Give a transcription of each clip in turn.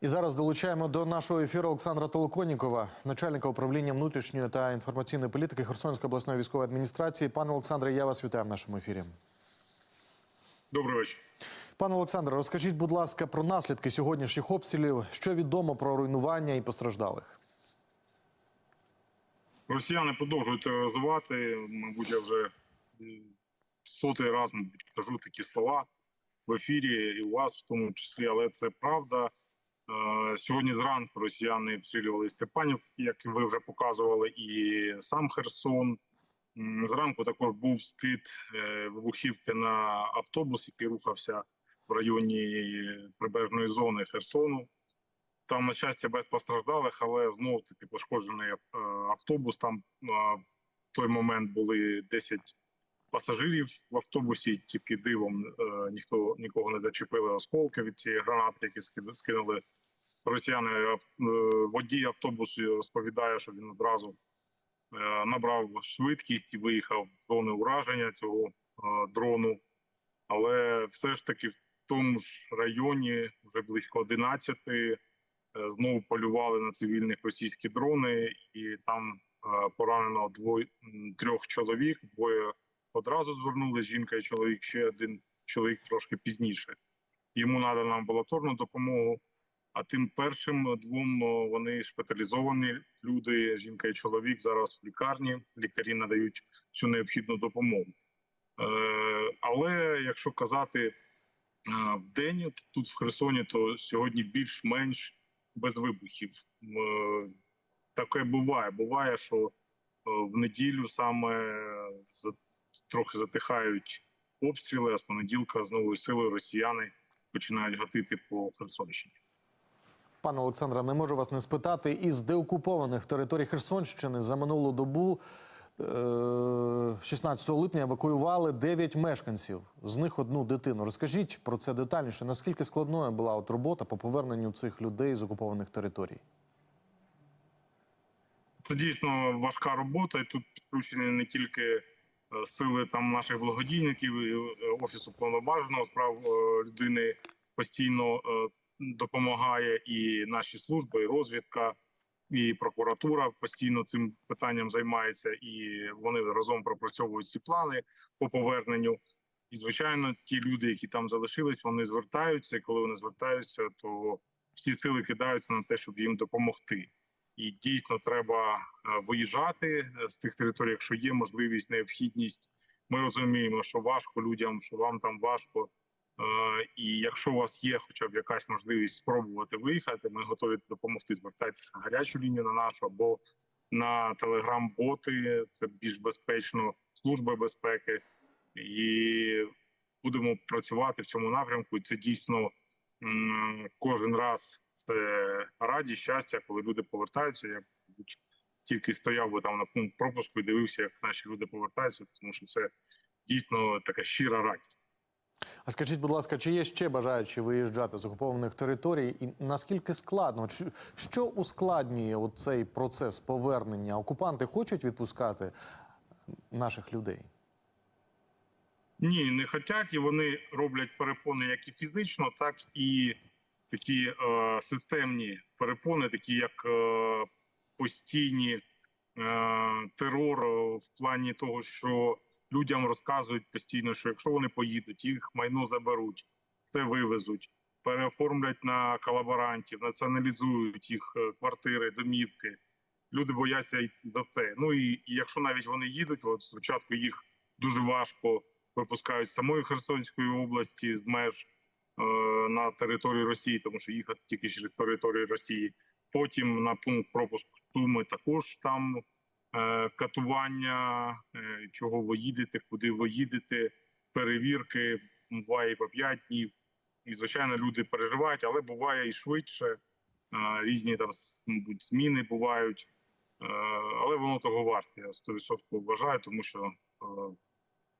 І зараз долучаємо до нашого ефіру Олександра Толоконікова, начальника управління внутрішньої та інформаційної політики Херсонської обласної військової адміністрації. Пане Олександре, я вас вітаю в нашому ефірі. Добрий вечір. Пане Олександре, розкажіть, будь ласка, про наслідки сьогоднішніх обстрілів. Що відомо про руйнування і постраждалих? Росіяни продовжують тероризувати. Мабуть, я вже сотий раз кажу такі слова в ефірі, і у вас в тому числі, але це правда. Е, Сьогодні зранку росіяни обстрілювали Степанів, як ви вже показували, і сам Херсон. Зранку також був скид е, вибухівки на автобус, який рухався в районі прибережної зони Херсону. Там, на щастя, без постраждалих, але знову таки пошкоджений е, автобус. Там в той момент були 10 пасажирів в автобусі. Тільки дивом ніхто нікого не зачепили осколки від цієї гранати, які ски- скинули росіяни. Е, Водій автобусу розповідає, що він одразу е, набрав швидкість і виїхав в зони ураження цього е, дрону. Але все ж таки в тому ж районі вже близько 11 е, знову полювали на цивільних російські дрони, і там поранено двоє трьох чоловік. Двоє одразу звернули жінка і чоловік. Ще один чоловік трошки пізніше. Йому надано амбулаторну допомогу. А тим першим двом вони шпиталізовані люди, жінка і чоловік зараз в лікарні. Лікарі надають всю необхідну допомогу. Е, але якщо казати е, в день тут в Херсоні, то сьогодні більш-менш без вибухів. Е, Таке буває. Буває, що в неділю саме трохи затихають обстріли, а з понеділка з новою силою росіяни починають гатити по Херсонщині. Пане Олександре, не можу вас не спитати. Із деокупованих територій Херсонщини за минулу добу, е, 16 липня, евакуювали 9 мешканців, з них одну дитину. Розкажіть про це детальніше. Наскільки складною була от робота по поверненню цих людей з окупованих територій? Це дійсно важка робота, і тут підключені не тільки е, сили там наших благодійників, е, офісу повноваженого справ е, людини постійно е, допомагає і наші служби, і розвідка, і прокуратура постійно цим питанням займається, і вони разом пропрацьовують ці плани по поверненню. І звичайно, ті люди, які там залишились, вони звертаються. І коли вони звертаються, то всі сили кидаються на те, щоб їм допомогти і дійсно треба е, виїжджати з тих територій, якщо є можливість, необхідність. Ми розуміємо, що важко людям, що вам там важко. Е, І якщо у вас є хоча б якась можливість спробувати виїхати, ми готові допомогти. Звертайтеся на гарячу лінію на нашу або на телеграм-боти. Це більш безпечно, служба безпеки, і будемо працювати в цьому напрямку. І це дійсно кожен раз це радість, щастя, коли люди повертаються. Я тільки стояв би там на пункт пропуску і дивився, як наші люди повертаються, тому що це дійсно така щира радість. А скажіть, будь ласка, чи є ще бажаючі виїжджати з окупованих територій? І наскільки складно? Що ускладнює цей процес повернення? Окупанти хочуть відпускати наших людей? Ні, не хочуть, і вони роблять перепони як і фізично, так і такі е, системні перепони, такі як е, постійні е, терор е, в плані того, що людям розказують постійно, що якщо вони поїдуть, їх майно заберуть, це вивезуть, переоформлять на колаборантів, націоналізують їх е, квартири, домівки. Люди бояться і за це. Ну і, і якщо навіть вони їдуть, от спочатку їх дуже важко випускають з самої Херсонської області з меж е, на територію Росії, тому що їхати тільки через територію Росії. Потім на пункт пропуску Туми також там катування, е, чого ви їдете, куди ви їдете, перевірки буває по 5 днів. І звичайно, люди переживають, але буває і швидше. Е, різні там мабуть, зміни бувають. Е, але воно того варте. Я 100% вважаю, тому що е,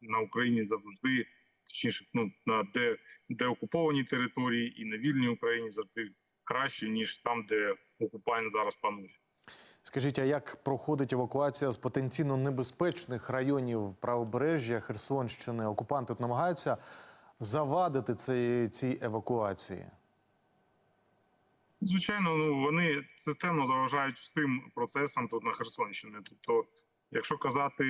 на Україні завжди, точніше, ну на де, де окуповані території і на вільній Україні завжди краще, ніж там, де окупант зараз панує. Скажіть, а як проходить евакуація з потенційно небезпечних районів правобережжя Херсонщини? Окупанти намагаються завадити цій, цій евакуації? Звичайно, ну вони системно заважають всім процесам тут на Херсонщині. Тобто, якщо казати,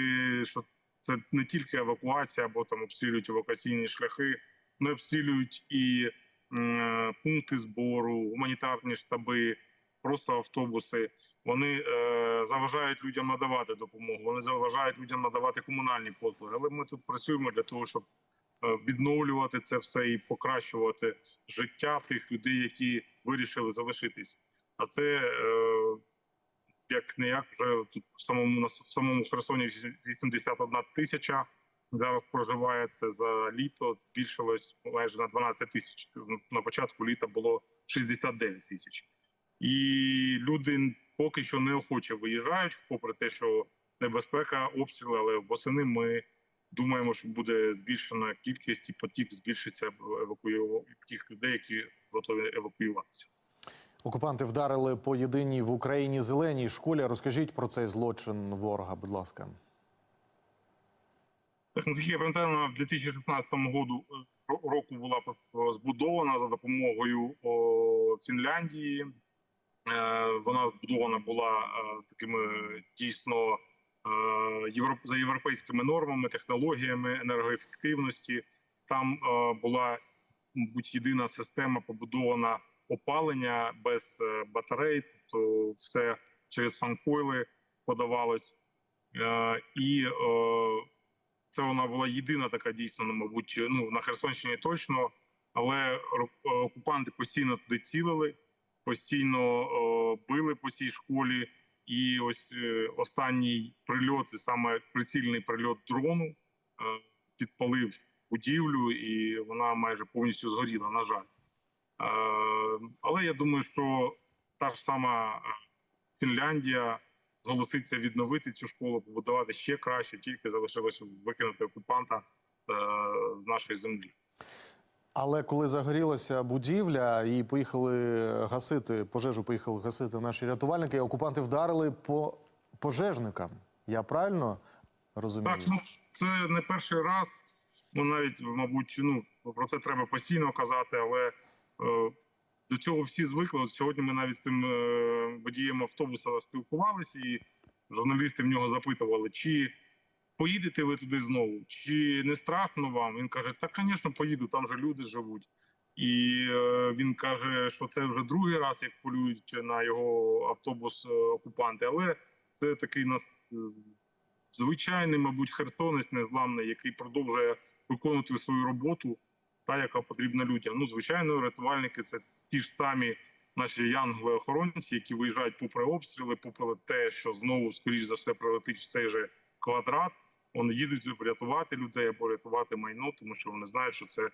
що це не тільки евакуація або там обстрілюють евакуаційні шляхи, вони обстрілюють і м, пункти збору, гуманітарні штаби, просто автобуси. Вони е, заважають людям надавати допомогу. Вони заважають людям надавати комунальні послуги. Але ми тут працюємо для того, щоб е, відновлювати це все і покращувати життя тих людей, які вирішили залишитись. А це е, як не як вже тут в самому на самому Херсоні 81 тисяча зараз проживає. За літо збільшилось майже на 12 тисяч. На початку літа було 69 тисяч. І люди поки що неохоче виїжджають, попри те, що небезпека, обстріли, але восени ми думаємо, що буде збільшена кількість і потік збільшиться евакую... тих людей, які готові евакуюватися. Окупанти вдарили по єдиній в Україні зеленій школі. Розкажіть про цей злочин ворога, будь ласка. Наскільки я пам'ятаю, в 2016 году е, ро- року була збудована за допомогою Фінляндії. Е, Вона збудована була е, з такими дійсно е, за європейськими нормами, технологіями енергоефективності. Там була, мабуть, єдина система побудована опалення без батарей, тобто все через фанкойли подавалось. І це вона була єдина така дійсно, ну, мабуть, ну на Херсонщині точно, але окупанти постійно туди цілили, постійно били по цій школі. І ось е, останній прильот, це саме прицільний прильот дрону, е, підпалив будівлю, і вона майже повністю згоріла. На жаль, е, але я думаю, що та ж сама Фінляндія зголоситься відновити цю школу, побудувати ще краще, тільки залишилося викинути окупанта з нашої землі. Але коли загорілася будівля і поїхали гасити пожежу, поїхали гасити наші рятувальники, окупанти вдарили по пожежникам. Я правильно розумію? Так, ну це не перший раз. Ну навіть, мабуть, ну про це треба постійно казати, але е, до цього всі звикли. От сьогодні ми навіть з цим е, водієм автобуса спілкувалися, і журналісти в нього запитували, чи поїдете ви туди знову, чи не страшно вам? Він каже: Так, звісно, поїду, там же люди живуть. І е, він каже, що це вже другий раз, як полюють на його автобус е, окупанти, але це такий нас е, звичайний, мабуть, херсонець незламний, який продовжує виконувати свою роботу, та яка потрібна людям. Ну, звичайно, рятувальники це ті ж самі наші янголи-охоронці, які виїжджають попри обстріли, попри те, що знову, скоріш за все, прилетить в цей же квадрат. Вони їдуть врятувати людей або рятувати майно, тому що вони знають, що це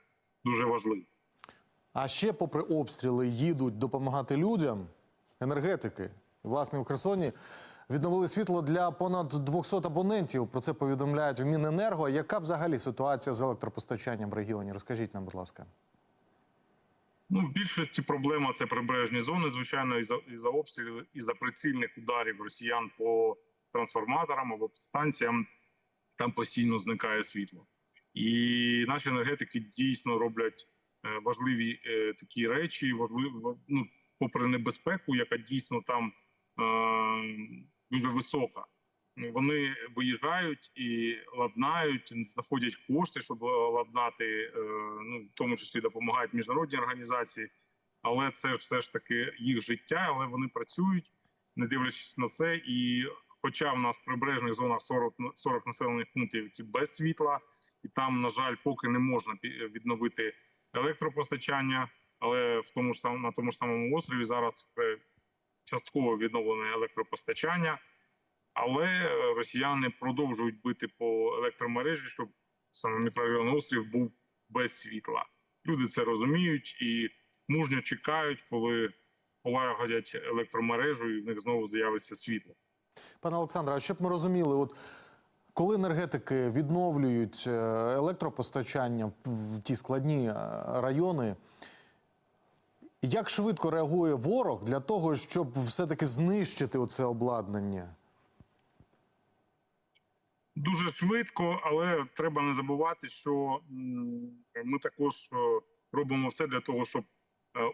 дуже важливо. А ще, попри обстріли, їдуть допомагати людям енергетики. Власне, в Херсоні відновили світло для понад 200 абонентів. Про це повідомляють в Міненерго. Яка взагалі ситуація з електропостачанням в регіоні? Розкажіть нам, будь ласка. Ну, в більшості проблема це прибережні зони, звичайно, і за і за обстрілів, і за прицільних ударів росіян по трансформаторам або станціям. Там постійно зникає світло. І наші енергетики дійсно роблять е, важливі е, такі речі, важливі, ну, попри небезпеку, яка дійсно там е, дуже висока. Вони виїжджають і ладнають, знаходять кошти, щоб ладнати, е, ну в тому числі допомагають міжнародні організації. Але це все ж таки їх життя, але вони працюють, не дивлячись на це. І хоча в нас в прибережних зонах 40, 40 населених пунктів які без світла, і там, на жаль, поки не можна відновити електропостачання, але в тому ж самому на тому ж самому острові зараз е, частково відновлене електропостачання. Але е, росіяни продовжують бити по електромережі, щоб саме мікрорайон острів був без світла. Люди це розуміють і мужньо чекають, коли полагодять електромережу, і в них знову з'явиться світло. Пане Олександре, а щоб ми розуміли, от коли енергетики відновлюють е, електропостачання в ті складні е, райони, як швидко реагує ворог для того, щоб все-таки знищити оце обладнання? Дуже швидко, але треба не забувати, що ми також е, робимо все для того, щоб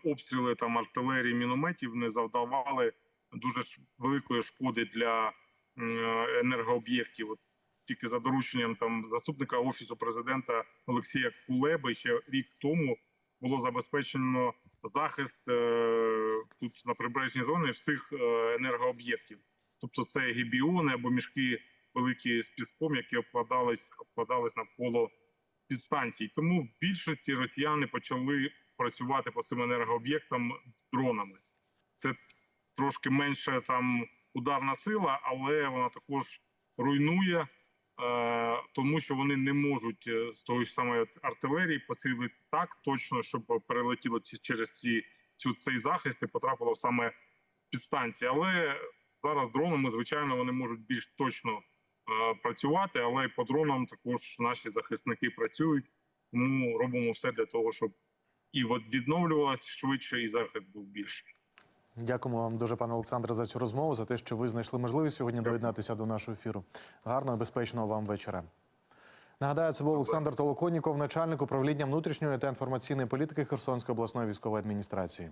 обстріли там артилерії, мінометів не завдавали дуже великої шкоди для е, енергооб'єктів. Тільки за дорученням там заступника офісу президента Олексія Кулеби ще рік тому було забезпечено захист е, тут на прибережній зоні всіх е, енергооб'єктів. Тобто це гібіони або мішки великі з піском, які обкладались, обкладались навколо підстанцій. Тому в більшості росіяни почали працювати по цим енергооб'єктам дронами. Це трошки менше там ударна сила, але вона також руйнує, е, тому що вони не можуть е, з тої ж самої артилерії поцілити так точно, щоб перелетіло ці через ці цю цей захист і потрапило саме підстанції. Але зараз дронами, звичайно, вони можуть більш точно е, працювати, але по дронам також наші захисники працюють. Тому робимо все для того, щоб і відновлювалося швидше, і захист був більший. Дякуємо вам дуже, пане Олександре, за цю розмову, за те, що ви знайшли можливість сьогодні доєднатися до нашого ефіру. Гарного і безпечного вам вечора. Нагадаю, це був Олександр Толоконніков, начальник управління внутрішньої та інформаційної політики Херсонської обласної військової адміністрації.